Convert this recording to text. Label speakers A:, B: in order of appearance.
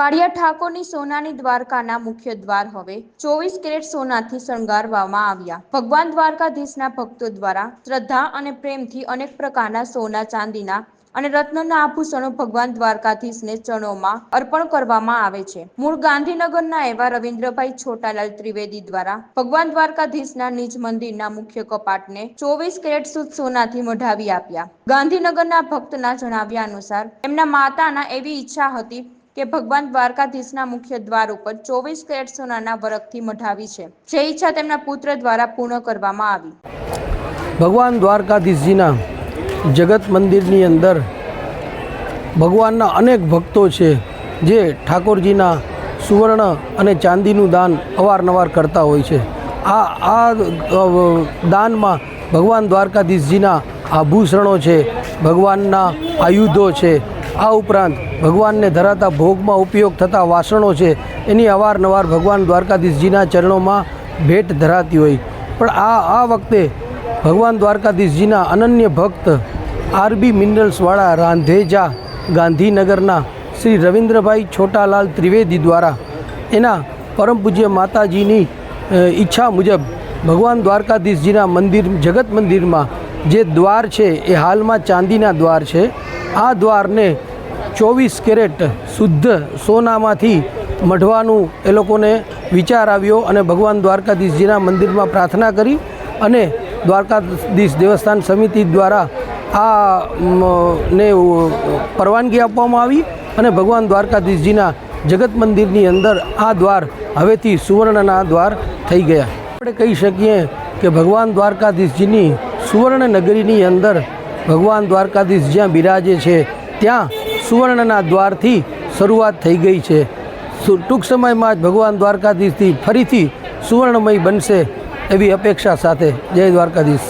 A: કાળિયા ઠાકોરની સોનાની દ્વારકાના મુખ્ય દ્વાર હવે ચોવીસ કેરેટ સોનાથી શણગારવામાં આવ્યા. ભગવાન દ્વારકાધીશના ભક્તો દ્વારા શ્રદ્ધા અને પ્રેમથી અનેક પ્રકારના સોના ચાંદીના અને રત્નના આભૂષણો ભગવાન દ્વારકાધીશને ચણોમાં અર્પણ કરવામાં આવે છે. મૂળ ગાંધીનગરના એવા રવિન્દ્રભાઈ છોટાલાલ ત્રિવેદી દ્વારા ભગવાન દ્વારકાધીશના નિજ મંદિરના મુખ્ય કપાટને ચોવીસ કેરેટ સુદ સોનાથી મઢાવી આપ્યા. ગાંધીનગરના ભક્તના જણાવ્યા અનુસાર, એમના માતાના એવી ઈચ્છા હતી કે ભગવાન દ્વારકાધીશના મુખ્ય દ્વાર ઉપર ચોવીસ કેરેટ સોનાના વરખથી મઢાવી છે. જે ઈચ્છા તેમના પુત્ર દ્વારા પૂર્ણ કરવામાં આવી.
B: ભગવાન દ્વારકાધીશજીના જગત મંદિરની અંદર ભગવાનના અનેક ભક્તો છે, જે ઠાકોરજીના સુવર્ણ અને ચાંદીનું દાન અવારનવાર કરતા હોય છે. આ આ દાનમાં ભગવાન દ્વારકાધીશજીના આભૂષણો છે, ભગવાનના આયુધો છે આ ઉપરાંત ભગવાનને ધરાતા ભોગમાં ઉપયોગ થતા વાસણો છે, એની અવારનવાર ભગવાન દ્વારકાધીશજીના ચરણોમાં ભેટ ધરાતી હોય. પણ આ આ વખતે ભગવાન દ્વારકાધીશજીના અનન્ય ભક્ત આરબી મિનરલ્સવાળા રાંધેજા ગાંધીનગરના શ્રી રવિન્દ્રભાઈ છોટાલાલ ત્રિવેદી દ્વારા એના પરમ પૂજ્ય માતાજીની ઈચ્છા મુજબ ભગવાન દ્વારકાધીશજીના મંદિર, જગત મંદિરમાં જે દ્વાર છે, એ હાલમાં ચાંદીના દ્વાર છે. આ દ્વારને ચોવીસ કેરેટ શુદ્ધ સોનામાંથી મઢવાનું એ લોકોને વિચાર આવ્યો અને ભગવાન દ્વારકાધીશજીના મંદિરમાં પ્રાર્થના કરી અને દ્વારકાધીશ દેવસ્થાન સમિતિ દ્વારા આ ને પરવાનગી આપવામાં આવી અને ભગવાન દ્વારકાધીશજીના જગત મંદિરની અંદર આ દ્વાર હવેથી સુવર્ણના દ્વાર થઈ ગયા. આપણે કહી શકીએ કે ભગવાન દ્વારકાધીશજીની સુવર્ણ નગરીની અંદર ભગવાન દ્વારકાધીશ જ્યાં બિરાજે છે, ત્યાં સુવર્ણના દ્વારથી શરૂઆત થઈ ગઈ છે. ટૂંક સમયમાં જ ભગવાન દ્વારકાધીશથી ફરીથી સુવર્ણમય બનશે એવી અપેક્ષા સાથે. જય દ્વારકાધીશ.